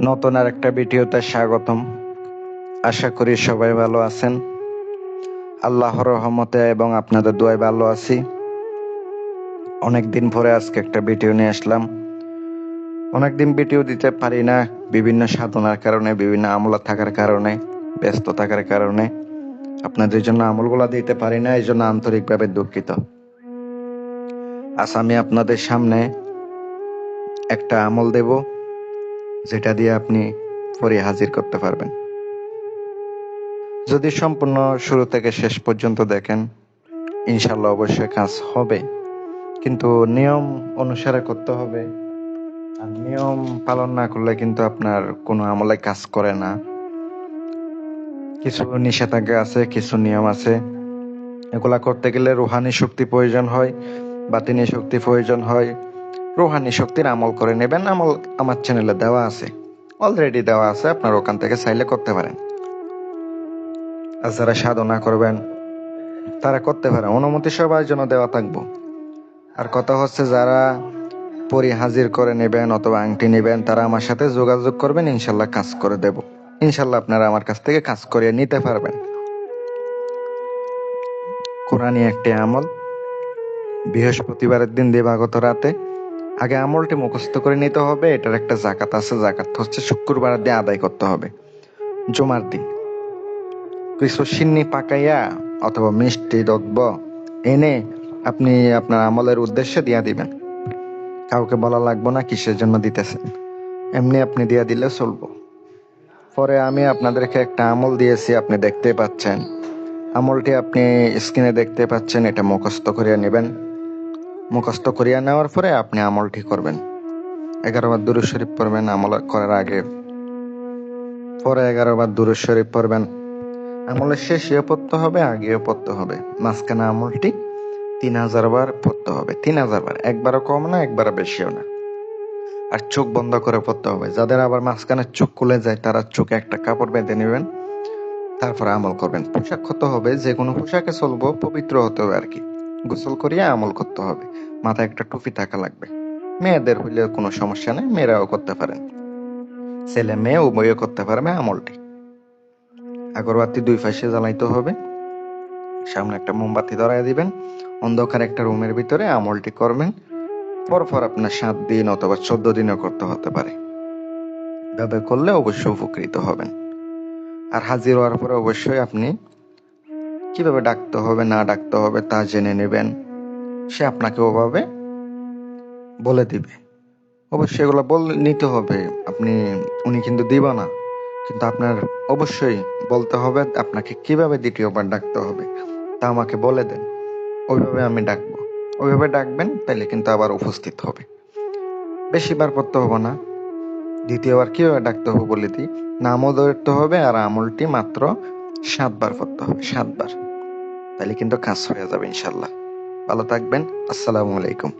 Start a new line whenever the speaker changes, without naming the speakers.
নতুন আর একটা ভিডিওতে স্বাগতম। আশা করি সবাই ভালো আছেন। আল্লাহর রহমতে এবং আপনাদের দোয়ায় ভালো আছি। অনেক দিন পরে আজকে একটা ভিডিও নিয়ে আসলাম। অনেকদিন ভিডিও দিতে পারি না, বিভিন্ন সাধনার কারণে, বিভিন্ন আমলা থাকার কারণে, ব্যস্ত থাকার কারণে। আপনাদের জন্য আমলগুলা দিতে পারি না এই জন্য আন্তরিকভাবে দুঃখিত। আজ আমি আপনাদের সামনে একটা আমল দেব। যেটা দিয়ে আপনি পরে হাজির করতে পারবেন। যদি সম্পূর্ণ শুরু থেকে শেষ পর্যন্ত দেখেন ইনশাল্লাহ অবশ্যই কাজ হবে। কিন্তু নিয়ম অনুসারে করতে হবে। আর নিয়ম পালন না করলে কিন্তু আপনার কোনো আমলে কাজ করে না। কিছু নিষেধাজ্ঞা আছে, কিছু নিয়ম আছে। এগুলা করতে গেলে রুহানি শক্তি প্রয়োজন হয়, বাতিনি শক্তি প্রয়োজন হয়। রুহানি শক্তির আমল করে নেবেন। আমল আমার চ্যানেলে দেওয়া আছে। অলরেডি দেওয়া আছে, আপনার ওখান থেকে চাইলে করতে পারেন। আর যারা সাধনা করবেন, তারা করতে পারে অনুমতি সবার জন্য দেওয়া থাকব। আর কথা হচ্ছে, যারা পরি হাজির করে নেবেন অথবা আংটি নেবেন, তারা আমার সাথে যোগাযোগ করবেন, ইনশাল্লাহ কাজ করে দেব। ইনশাল্লাহ আপনারা আমার কাছ থেকে কাজ করিয়ে নিতে পারবেন। কোরআনই একটি আমল। বৃহস্পতিবারের দিন দিবাগত রাতে আগে আমলটি মুখস্থ করে নিতে হবে, এটার একটা জাকাত আছে জাকাত হচ্ছে শুক্রবার দিয়ে আদায় করতে হবে। জুমার দিন। কিছু সিন্নি পাকাইয়া অথবা মিষ্টি দ্রব্য এনে আপনি আপনার আমলের উদ্দেশ্যে দিয়া দিবেন। কাউকে বলা লাগবে না কিসের জন্য দিতেছেন। এমনি আপনি দিয়া দিলে চলবো। পরে আমি আপনাদেরকে একটা আমল দিয়েছি, আপনি দেখতে পাচ্ছেন। আমলটি আপনি স্ক্রিনে দেখতে পাচ্ছেন, এটা মুখস্থ করিয়া নেবেন। মুখস্থ করিয়া নেওয়ার পরে আপনি আমলটি করবেন। এগারো বার দুরুদ শরীফ পড়বেন আমল করার আগে। পরে এগারো বার দুরুদ শরীফ পড়বেন। আমলের শেষেও পড়তে হবে, আগেও পড়তে হবে। মাঝখানে আমলটি তিন হাজার বার পড়তে হবে। তিন হাজার বার, একবারও কম না, একবারও বেশিও না। আর চোখ বন্ধ করে পড়তে হবে। যাদের আবার মাঝখানে চোখ খুলে যায়, তারা চোখে একটা কাপড় বেঁধে নেবেন, তারপরে আমল করবেন। পোশাক হতে হবে যে কোনো পোশাকে চলবো, পবিত্র হতে হবে আর কি। গোসল করিয়া আমল করতে হবে। মাথায় একটা টুপি থাকা লাগবে। মেয়েদের হইলে কোনো সমস্যা নেই, মেয়েরাও করতে পারেন। ছেলে মেয়ে উভয়ও করতে পারবে আমলটি। আগরবাতি দুই পাশে জ্বালাইতে হবে। সামনে একটা মোমবাতি ধরাই দিবেন। অন্ধকার একটা রুমের ভিতরে আমলটি করবেন। পরপর আপনার সাত দিন অথবা চোদ্দ দিনও করতে হতে পারে। এভাবে করলে অবশ্যই উপকৃত হবেন। আর হাজির হওয়ার পরে অবশ্যই আপনি কীভাবে ডাকতে হবে, না ডাকতে হবে তা জেনে নেবেন। সে আপনাকে ওভাবে বলে দিবে। অবশ্যই এগুলো বল, নিতে হবে। আপনি, উনি কিন্তু দিব না কিন্তু আপনার অবশ্যই বলতে হবে, আপনাকে কীভাবে দ্বিতীয়বার ডাকতে হবে, তা আমাকে বলে দেন। ওইভাবে আমি ডাকবো। ওইভাবে ডাকবেন তাহলে কিন্তু আবার উপস্থিত হবে। বেশিবার করতে হবে না। দ্বিতীয়বার কীভাবে ডাকতে হবে বলে দিই। নামও ধরতে হবে, আর আমলটি মাত্র সাতবার করতে হবে, সাতবার। তাহলে কিন্তু কাজ হয়ে যাবে ইনশাল্লাহ ভালো থাকবেন আসসালামু আলাইকুম।